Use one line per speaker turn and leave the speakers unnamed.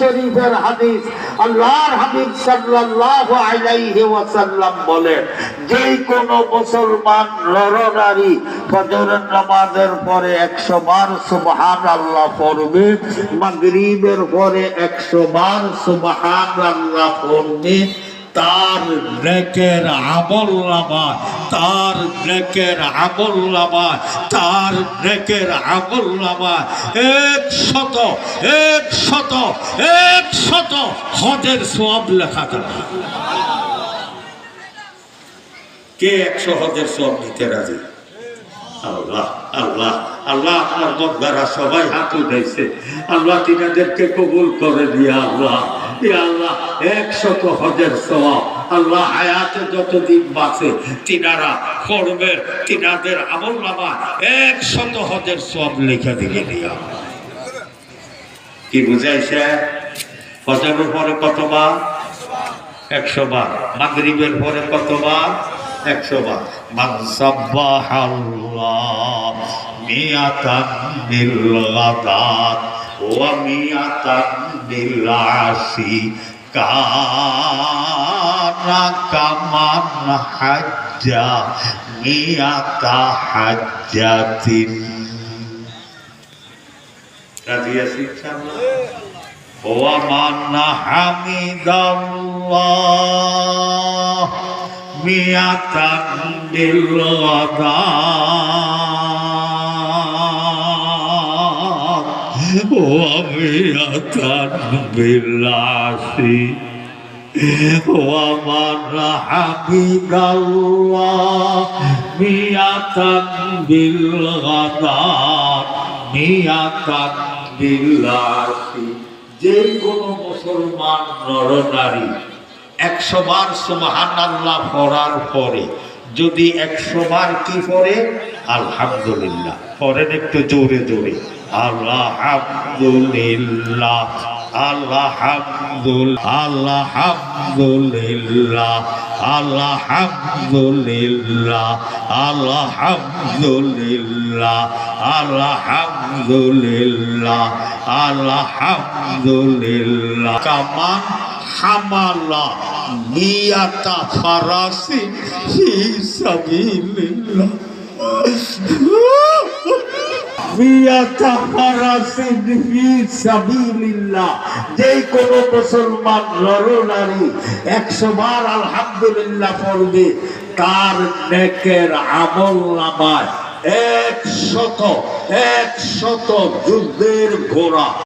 শরীফের হাদিস আল্লাহর হাবিব সাল্লাল্লাহু আলাইহি ওয়াসাল্লাম বলেন যে কোন মুসলমান নরনারী নামাজের পরে 100 বার সুবহানাল্লাহ পড়বে, মাগরিবের পরে 100 বার সুবহানাল্লাহ পড়বে।
তার নেকের আমল নামায় তার নেকের আমল নামায় তার নেকের আমল নামায় এক শত এক শত এক শত হজের সব লেখা কে একশো হজের সব নিতে রাজি? আল্লাহ আল্লাহ আল্লাহ আপনার বন্ধারা সবাই হাত উঠেছে আল্লাহ তিনাদেরকে কবুল করে দিয়ে আল্লাহ। আল্লাহ একশত হজের সওয়াব। আল্লাহ হায়াতে যতদিন বাঁচে, তিনারা করবেন তিনাদের আমল নামা একশত হজের সব লিখে দিলে দিয়া কি বুঝাইছে? হজরের পরে কতবার? একশো বার মাগরিবের পরে কতবার? একশো বার মান সাব্বাহাল্লাহ মিয়াতান বিল গাদাত ওয়া মিয়াতান বিল আসি কানা কামান হাজ্জা মিয়াতা হাজ্জাতিন রাজি আছি ইনশাআল্লাহ ومن حمد الله ও আমি বিলাসী। ও আমার যে কোনো মুসলমান নরনারী একশো বার সুমাহান পড়ার পরে, যদি একশো বার কি পরে আলহামদুলিল্লাহ পরেন একটু জোরে জোরে। আল্লাহ হামদুলিল্লাহ আল্লাহ হামদুল আল্লাহ হামদুলিল্লাহ আল্লাহ হামদুলিল্লাহ আল্লাহ হামদুলিল্লাহ আল্লাহ হামদুলিল্লাহ আল্লাহ হামদুলিল্লাহ কামান হামালা মিয়াতা ফারাসি ফি সাবিলিল্লাহ।
মিয়াতা ফারাসিন ফি সাবিলিল্লাহ যে কোন মুসলমান নরনারী 100 বার আলহামদুলিল্লাহ পড়বে, তার নেকের আমল নামায় এক শত এক শত যুদ্ধের ঘোড়া।